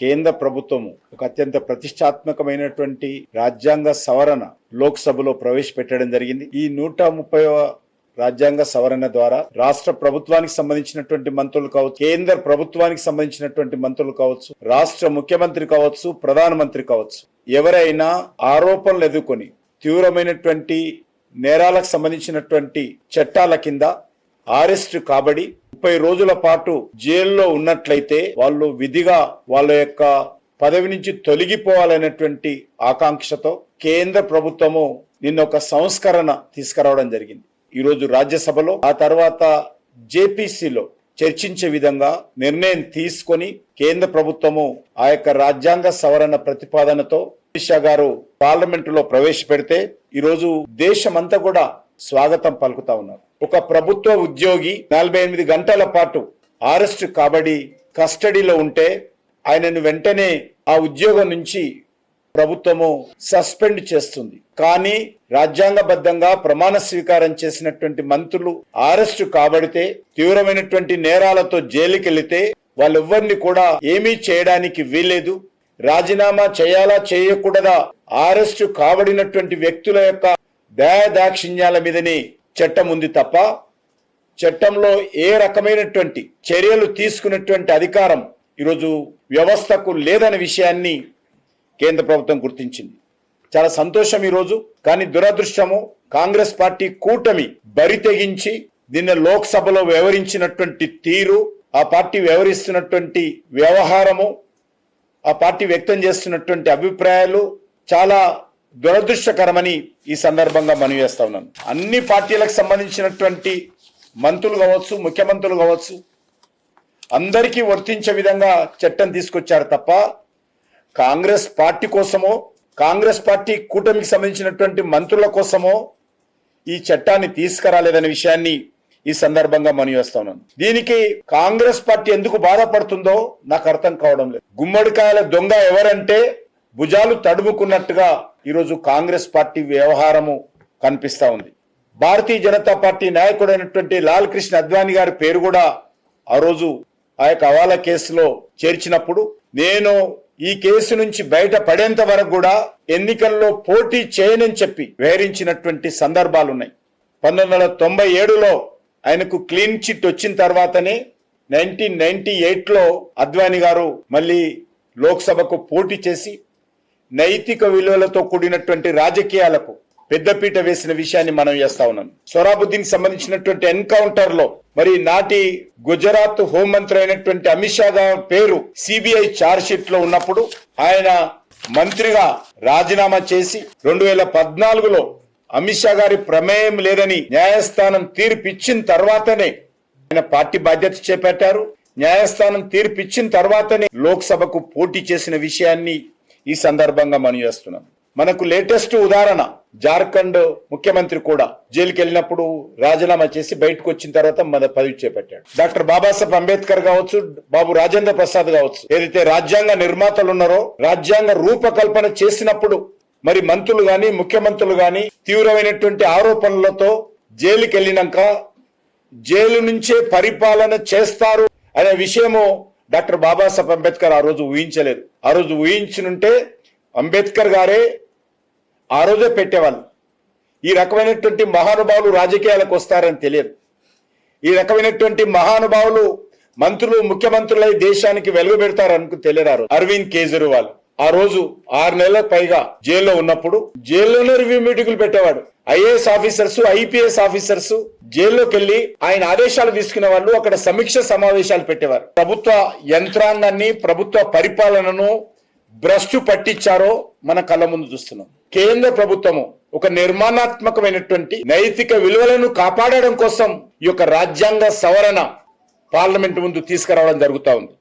కేంద్ర ప్రభుత్వము ఒక అత్యంత ప్రతిష్టాత్మకమైనటువంటి రాజ్యాంగ సవరణ లోక్సభలో ప్రవేశపెట్టడం జరిగింది. ఈ నూట ముప్పై రాజ్యాంగ సవరణ ద్వారా రాష్ట్ర ప్రభుత్వానికి సంబంధించినటువంటి మంత్రులు కావచ్చు కేంద్ర ప్రభుత్వానికి సంబంధించినటువంటి మంత్రులు కావచ్చు రాష్ట్ర ముఖ్యమంత్రి కావచ్చు ప్రధానమంత్రి కావచ్చు ఎవరైనా ఆరోపణలు ఎదుర్కొని తీవ్రమైనటువంటి నేరాలకు సంబంధించినటువంటి చట్టాల కింద అరెస్ట్ కాబడి ముప్పై రోజుల పాటు జైల్లో ఉన్నట్లయితే వాళ్ళు విధిగా వాళ్ళ యొక్క పదవి నుంచి తొలగిపోవాలనేటువంటి ఆకాంక్షతో కేంద్ర ప్రభుత్వము నిన్న ఒక సంస్కరణ తీసుకురావడం జరిగింది. ఈ రోజు రాజ్యసభలో ఆ తర్వాత జేపీసీలో చర్చించే విధంగా నిర్ణయం తీసుకొని కేంద్ర ప్రభుత్వము ఆ యొక్క రాజ్యాంగ సవరణ ప్రతిపాదనతో షా గారు పార్లమెంటులో ప్రవేశపెడితే ఈరోజు దేశమంతా కూడా స్వాగతం పలుకుతా ఉన్నారు. ఒక ప్రభుత్వ ఉద్యోగి నలభై ఎనిమిది గంటల పాటు అరెస్ట్ కాబడి కస్టడీలో ఉంటే ఆయనను వెంటనే ఆ ఉద్యోగం నుంచి ప్రభుత్వము సస్పెండ్ చేస్తుంది. కానీ రాజ్యాంగబద్ధంగా ప్రమాణ స్వీకారం చేసినటువంటి మంత్రులు అరెస్టు కాబడితే తీవ్రమైనటువంటి నేరాలతో జైలుకెళితే వాళ్ళెవ్వరిని కూడా ఏమీ చేయడానికి వీలేదు రాజీనామా చేయాలా చేయకూడదా? అరెస్టు కాబడినటువంటి వ్యక్తుల యొక్క దయాదాక్షిణ్యాల మీదని చట్టం ఉంది తప్ప చట్టంలో ఏ రకమైనటువంటి చర్యలు తీసుకున్నటువంటి అధికారం ఈరోజు వ్యవస్థకు లేదనే విషయాన్ని కేంద్ర ప్రభుత్వం గుర్తించింది. చాలా సంతోషం ఈరోజు కానీ దురదృష్టము కాంగ్రెస్ పార్టీ కూటమి బరి తెగించి నిన్న లోక్సభలో వ్యవహరించినటువంటి తీరు ఆ పార్టీ వ్యవహరిస్తున్నటువంటి వ్యవహారము ఆ పార్టీ వ్యక్తం చేస్తున్నటువంటి అభిప్రాయాలు చాలా దురదృష్టకరమని ఈ సందర్భంగా మనవి చేస్తా ఉన్నాను అన్ని పార్టీలకు సంబంధించినటువంటి మంత్రులు కావచ్చు ముఖ్యమంత్రులు కావచ్చు అందరికీ వర్తించే విధంగా చట్టం తీసుకొచ్చారు తప్ప కాంగ్రెస్ పార్టీ కోసమో కాంగ్రెస్ పార్టీ కూటమికి సంబంధించినటువంటి మంత్రుల కోసమో ఈ చట్టాన్ని తీసుకురాలేదనే విషయాన్ని ఈ సందర్భంగా మనవి చేస్తా ఉన్నాను దీనికి కాంగ్రెస్ పార్టీ ఎందుకు బాధపడుతుందో నాకు అర్థం కావడం లేదు. గుమ్మడికాయల దొంగ ఎవరంటే భుజాలు తడుముకున్నట్టుగా ఈరోజు కాంగ్రెస్ పార్టీ వ్యవహారము కనిపిస్తా ఉంది. భారతీయ జనతా పార్టీ నాయకుడైనటువంటి లాల్ కృష్ణ అద్వానీ గారి పేరు కూడా ఆ రోజు ఆ యొక్క అవాల కేసులో చేర్చినప్పుడు నేను ఈ కేసు నుంచి బయట పడేంత వరకు కూడా ఎన్నికల్లో పోటీ చేయనని చెప్పి వేరించినటువంటి సందర్భాలు ఉన్నాయి పంతొమ్మిది వందల తొంభై ఏడులో ఆయనకు క్లీన్ చిట్ వచ్చిన తర్వాతనే నైన్టీన్ నైన్టీ ఎయిట్లో అద్వానీ గారు మళ్ళీ లోక్సభకు పోటీ చేసి నైతిక విలువలతో కూడినటువంటి రాజకీయాలకు పెద్దపీట వేసిన విషయాన్ని మనం చేస్తా ఉన్నాం. సొరాబుద్దీన్ సంబంధించినటువంటి ఎన్కౌంటర్లో మరి నాటి గుజరాత్ హోంమంత్రి అయినటువంటి అమిత్ షా గారి పేరు సిబిఐ చార్జ్ షీట్లో ఉన్నప్పుడు ఆయన మంత్రిగా రాజీనామా చేసి రెండు వేల పద్నాలుగులో అమిత్ షా గారి ప్రమేయం లేదని న్యాయస్థానం తీర్పిచ్చిన తర్వాతనే ఆయన పార్టీ బాధ్యత చేపట్టారు. న్యాయస్థానం తీర్పిచ్చిన తర్వాతనే లోక్సభకు పోటీ చేసిన విషయాన్ని ఈ సందర్భంగా మనం చేస్తున్నాం. మనకు లేటెస్ట్ ఉదాహరణ జార్ఖండ్ ముఖ్యమంత్రి కూడా జైలుకి వెళ్ళినప్పుడు రాజీనామా చేసి బయటకు వచ్చిన తర్వాత మన పదవి చేపట్టాడు డాక్టర్ బాబాసాహెబ్ అంబేద్కర్ కావచ్చు బాబు రాజేంద్ర ప్రసాద్ కావచ్చు. ఏదైతే రాజ్యాంగ నిర్మాతలు ఉన్నారో రాజ్యాంగ రూపకల్పన చేసినప్పుడు మరి మంత్రులు గాని ముఖ్యమంత్రులు గాని తీవ్రమైనటువంటి ఆరోపణలతో జైలుకి వెళ్ళినాక జైలు నుంచే పరిపాలన చేస్తారు అనే విషయము డాక్టర్ బాబాసాహెబ్ అంబేద్కర్ ఆ రోజు ఊహించలేదు. ఆ రోజు ఊహించినుంటే అంబేద్కర్ గారే ఆ రోజే పెట్టేవాళ్ళు. ఈ రకమైనటువంటి మహానుభావులు రాజకీయాలకు వస్తారని తెలియదు. ఈ రకమైనటువంటి మహానుభావులు మంత్రులు ముఖ్యమంత్రులై దేశానికి వెలుగు పెడతారనుకు తెలియదు అరవింద్ కేజ్రీవాల్. ఆ రోజు ఆరు నెలల పైగా జైల్లో ఉన్నప్పుడు జైల్లోనే రివ్యూ మీటింగులు పెట్టేవాడు. ఐఏఎస్ ఆఫీసర్స్ ఐపీఎస్ ఆఫీసర్స్ జైల్లోకి వెళ్ళి ఆయన ఆదేశాలు తీసుకునే వాళ్ళు అక్కడ సమీక్ష సమావేశాలు పెట్టేవారు. ప్రభుత్వ యంత్రాంగాన్ని ప్రభుత్వ పరిపాలనను భ్రష్టు పట్టించారో మన కళ్ళ ముందు చూస్తున్నాం. కేంద్ర ప్రభుత్వము ఒక నిర్మాణాత్మకమైనటువంటి నైతిక విలువలను కాపాడడం కోసం ఈ యొక్క రాజ్యాంగ సవరణ పార్లమెంట్ ముందు తీసుకురావడం జరుగుతూ ఉంది.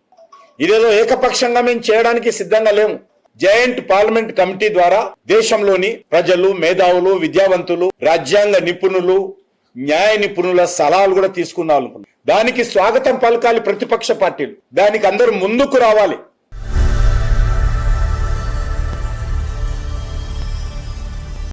ఇదేదో ఏకపక్షంగా మేము చేయడానికి సిద్ధంగా లేము. జాయింట్ పార్లమెంట్ కమిటీ ద్వారా దేశంలోని ప్రజలు మేధావులు విద్యావంతులు రాజ్యాంగ నిపుణులు న్యాయ నిపుణుల సలహాలు కూడా తీసుకుందాం అనుకున్నాం. దానికి స్వాగతం పలకాలి ప్రతిపక్ష పార్టీలు. దానికి అందరూ ముందుకు రావాలి.